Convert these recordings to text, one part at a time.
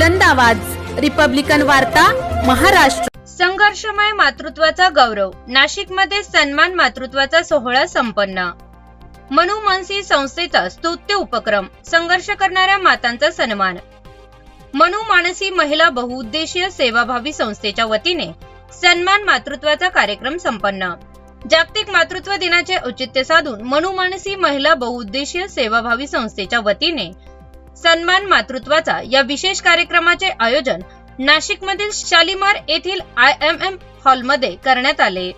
बुलंद आवाज. रिपब्लिकन वार्ता महाराष्ट्र. संघर्षमय मातृत्वाचा गौरव. नाशिकमध्ये सन्मान मातृत्वाचा सोहळा संपन्न. मनु मनसी संस्थेचा स्तुत्य उपक्रम. संघर्ष करणाऱ्या मातांचा सन्मान. मनु मानसी महिला बहुउद्देशीय सेवाभावी संस्थेच्या वतीने सन्मान मातृत्वाचा कार्यक्रम संपन्न. जागतिक मातृत्व दिनाचे औचित्य साधून मनु मानसी महिला बहुउद्देशीय सेवाभावी संस्थेच्या वतीने सन्मान मातृत्वाचा या विशेष कार्यक्रमाचे आयोजन नाशिकमधील शालिमार येथील आय एम एम हॉलमध्ये करण्यात आले.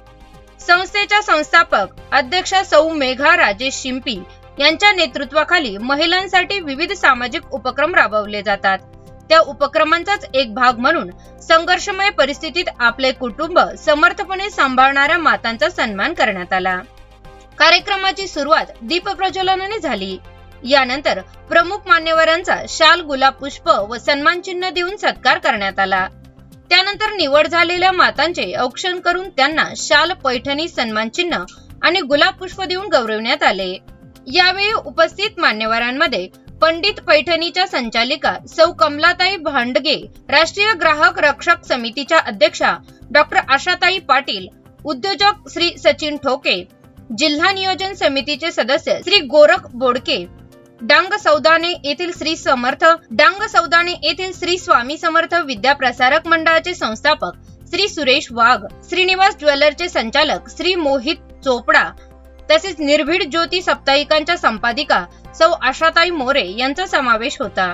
संस्थेच्या संस्थापक अध्यक्ष सौ मेघा राजेश शिंपी यांच्या नेतृत्वाखाली महिलांसाठी विविध सामाजिक उपक्रम राबवले जातात. त्या उपक्रमांचाच एक भाग म्हणून संघर्षमय परिस्थितीत आपले कुटुंब समर्थपणे सांभाळणाऱ्या मातांचा सन्मान करण्यात आला. कार्यक्रमाची सुरुवात दीप प्रज्वलनाने झाली. यानंतर प्रमुख मान्यवरांचा शाल गुलाब पुष्प व सन्मान चिन्ह देऊन सत्कार करण्यात आला. त्यानंतर निवड झालेल्या मातांचे औक्षण करून त्यांना शाल पैठणी सन्मान चिन्ह आणि गुलाब पुष्प देऊन गौरवण्यात आले. यावेळी उपस्थित मान्यवरांमध्ये पंडित पैठणीच्या संचालिका सौ कमलाताई भांडगे राष्ट्रीय ग्राहक रक्षक समितीच्या अध्यक्षा डॉक्टर आशाताई पाटील उद्योजक श्री सचिन ठोके जिल्हा नियोजन समितीचे सदस्य श्री गोरख बोडके डांग सौदाने येथील श्री समर्थ डांग सौदाने येथील श्री स्वामी समर्थ विद्या प्रसारक मंडळाचे संस्थापक श्री सुरेश वाघ श्रीनिवास ज्वेलरचे संचालक श्री मोहित चोपडा तसेच निर्भीड ज्योती साप्ताहिकांच्या संपादिका सौ आशाताई मोरे यांचा समावेश होता.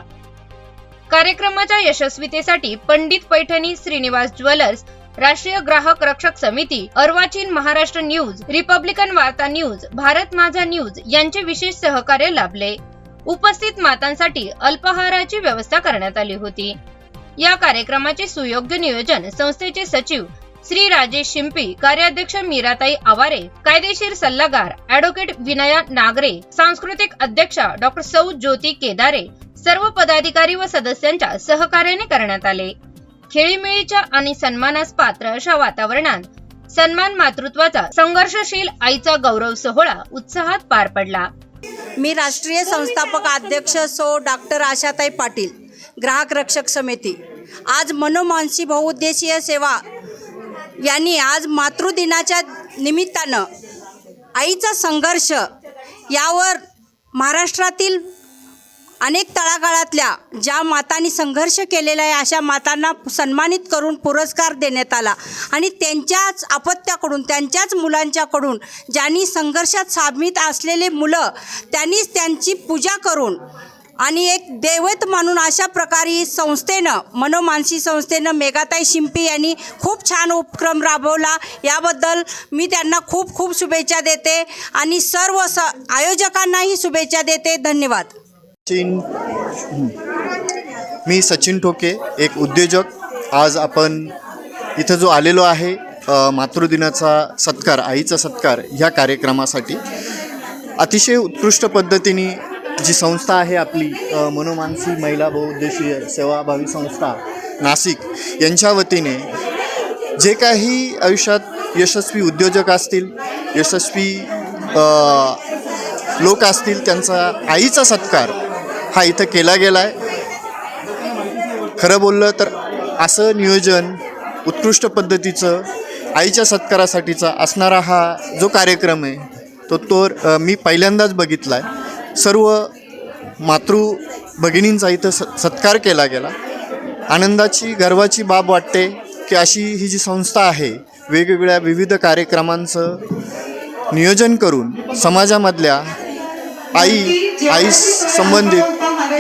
कार्यक्रमाच्या यशस्वीतेसाठी Pandit Paithani Shrinivas jewellers Rashtriya Grahak Rakshak Samiti Arvachin Maharashtra news Republican Varta news Bharat Majha news यांचे विशेष सहकार्य लाभले. उपस्थित मातांसाठी अल्पाहाराची व्यवस्था करण्यात आली होती. या कार्यक्रमाचे सुयोग्य नियोजन संस्थेचे सचिव श्री राजेश शिंपी कार्याध्यक्ष मीराताई आवारे कायदेशीर सल्लागार ऍडव्होकेट विनया नागरे सांस्कृतिक अध्यक्षा डॉक्टर सौ ज्योती केदारे सर्व पदाधिकारी व सदस्यांच्या सहकार्याने करण्यात आले. खेळीमेळीच्या आणि सन्मानास पात्र अशा वातावरणात सन्मान मातृत्वाचा संघर्षशील आईचा गौरव सोहळा उत्साहात पार पडला. मी राष्ट्रीय संस्थापक अध्यक्ष सो डॉक्टर आशाताई पाटील ग्राहक रक्षक समिती. आज मनोमानसी बहुउद्देशीय सेवा. यांनी आज मातृदिनाच्या निमित्तानं आईचा संघर्ष यावर महाराष्ट्रातील अनेक तळागाळातल्या ज्या मातांनी संघर्ष केलेला आहे अशा मातांना सन्मानित करून पुरस्कार देण्यात आला. आणि त्यांच्याच अपत्याकडून त्यांच्याच मुलांच्याकडून ज्यांनी संघर्षात सामीत असलेले मुलं त्यांनीच त्यांची पूजा करून आणि एक दैवत म्हणून अशा प्रकारे संस्थेनं मनोमानसी संस्थेनं मेघाताई शिंपी यांनी खूप छान उपक्रम राबवला. याबद्दल मी त्यांना खूप खूप शुभेच्छा देते आणि सर्व स आयोजकांनाही शुभेच्छा देते. धन्यवाद. सचिन मी सचिन ठोके एक उद्योजक. आज आपण इथं जो आलेलो आहे मातृदिनाचा सत्कार आईचा सत्कार ह्या कार्यक्रमासाठी. अतिशय उत्कृष्ट पद्धतीने जी संस्था आहे आपली मनोमानसी महिला बहुउद्देशीय सेवाभावी संस्था नाशिक यांच्या वतीने जे काही आयुष्यात यशस्वी उद्योजक असतील यशस्वी लोक असतील त्यांचा आईचा सत्कार हा इथं केला गेला आहे खरं बोललं तर असं नियोजन उत्कृष्ट पद्धतीचं आईच्या सत्कारासाठीचा असणारा हा जो कार्यक्रम आहे तो तो मी पहिल्यांदाच बघितला आहे सर्व मातृ भगिनींचा इथं स सत्कार केला गेला. आनंदाची गर्वाची बाब वाटते की अशी ही जी संस्था आहे वेगवेगळ्या विविध कार्यक्रमांचं नियोजन करून समाजामधल्या आई आई संबंधित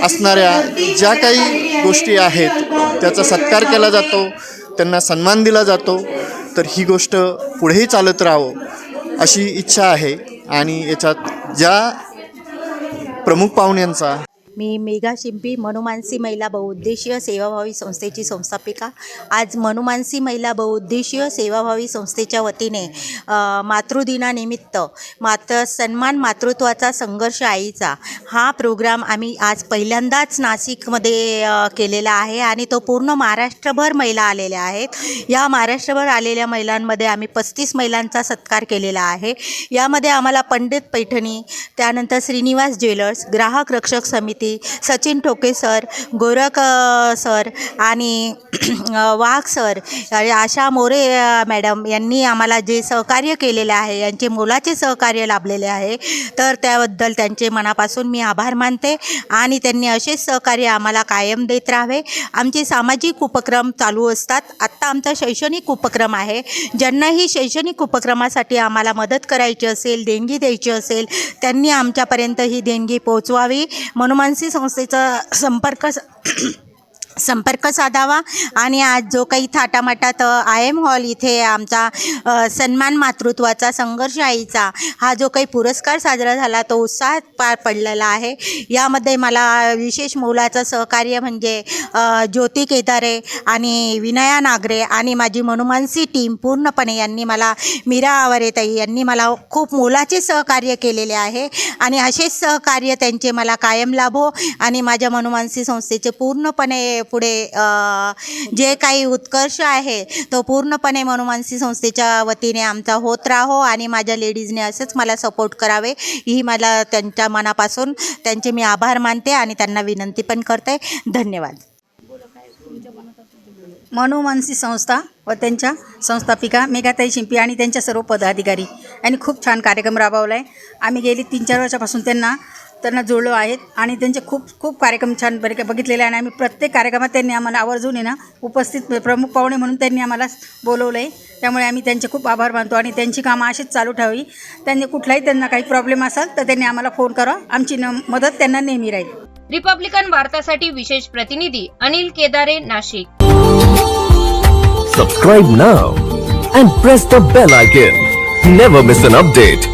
असणाऱ्या ज्या काही गोष्टी आहेत त्याचा सत्कार केला जातो त्यांना सन्मान दिला जातो तर ही गोष्ट पुढेही चालत राहावं अशी इच्छा आहे. आणि याच्यात ज्या प्रमुख पाहुण्यांचा मी मेघा शिंपी मनुमानसी महिला बहुउद्देशीय सेवाभावी संस्थेची संस्थापिका. आज मनुमानसी महिला बहुउद्देशीय सेवाभावी संस्थेच्या वतीने मातृदिनानिमित्त मात्र सन्मान मातृत्वाचा संघर्ष आईचा हा प्रोग्राम आम्ही आज पहिल्यांदाच नाशिकमध्ये केलेला आहे आणि तो पूर्ण महाराष्ट्रभर महिला आलेल्या आहेत. या महाराष्ट्रभर आलेल्या महिलांमध्ये आम्ही पस्तीस महिलांचा सत्कार केलेला आहे. यामध्ये आम्हाला पंडित पैठणी त्यानंतर श्रीनिवास ज्वेलर्स ग्राहक रक्षक समिती सभापती सचिन ठोके सर गोरख सर आणि वाघ सर आशा मोरे मॅडम यांनी आम्हाला जे सहकार्य केलेले आहे यांचे मोलाचे सहकार्य लाभलेले आहे तर त्याबद्दल त्यांचे मनापासून मी आभार मानते आणि त्यांनी असेच सहकार्य आम्हाला कायम देत राहावे. आमचे सामाजिक उपक्रम चालू असतात. आत्ता आमचा शैक्षणिक उपक्रम आहे. ज्यांनाही शैक्षणिक उपक्रमासाठी आम्हाला मदत करायची असेल देणगी द्यायची असेल त्यांनी आमच्यापर्यंत ही देणगी पोहोचवावी. मनुमानसी संस्थेचा संपर्क संपर्क साधावा. आणि आज जो काही थाटामाटात आय एम हॉल इथे आमचा सन्मान मातृत्वाचा संघर्ष आईचा हा जो काही पुरस्कार साजरा झाला तो उत्साहात पार पडलेला आहे. यामध्ये मला विशेष मोलाचं सहकार्य म्हणजे ज्योती केदारे आणि विनया नागरे आणि माझी मनुमानसी टीम पूर्णपणे यांनी मला मीरा आवरेताई यांनी मला खूप मोलाचे सहकार्य केलेले आहे. आणि असेच सहकार्य त्यांचे मला कायम लाभो आणि माझ्या मनुमानसी संस्थेचे पूर्णपणे पुढे जे काही उत्कर्ष आहे तो पूर्णपणे मनुमानसी संस्थेच्या वतीने आमचा होत राहो आणि माझ्या लेडीजने असंच मला सपोर्ट करावे ही मला त्यांच्या मनापासून त्यांचे मी आभार मानते आणि त्यांना विनंती पण करते. धन्यवाद. मनोमानसी संस्था व त्यांच्या संस्थापिका मेघाताई शिंपी आणि त्यांच्या सर्व पदाधिकारी यांनी खूप छान कार्यक्रम राबवला आहे आम्ही गेली तीन चार वर्षापासून त्यांना त्यांना जोडलो आहेत आणि त्यांचे खूप खूप कार्यक्रम छान बरे बघितलेले आहे. आणि आम्ही प्रत्येक कार्यक्रमात त्यांनी आम्हाला आवर्जून आहे ना उपस्थित प्रमुख पाहुणे म्हणून त्यांनी आम्हाला बोलवलं आहे त्यामुळे आम्ही त्यांचे खूप आभार मानतो आणि त्यांची कामं अशीच चालू ठेवावी. त्यांनी कुठलाही त्यांना काही प्रॉब्लेम असेल तर त्यांनी आम्हाला फोन करा. आमची न मदत त्यांना नेहमी राहील. रिपब्लिकन वार्तासाठी विशेष प्रतिनिधी Anil Kedare Nashik. Subscribe now and press the bell icon. Never miss an update.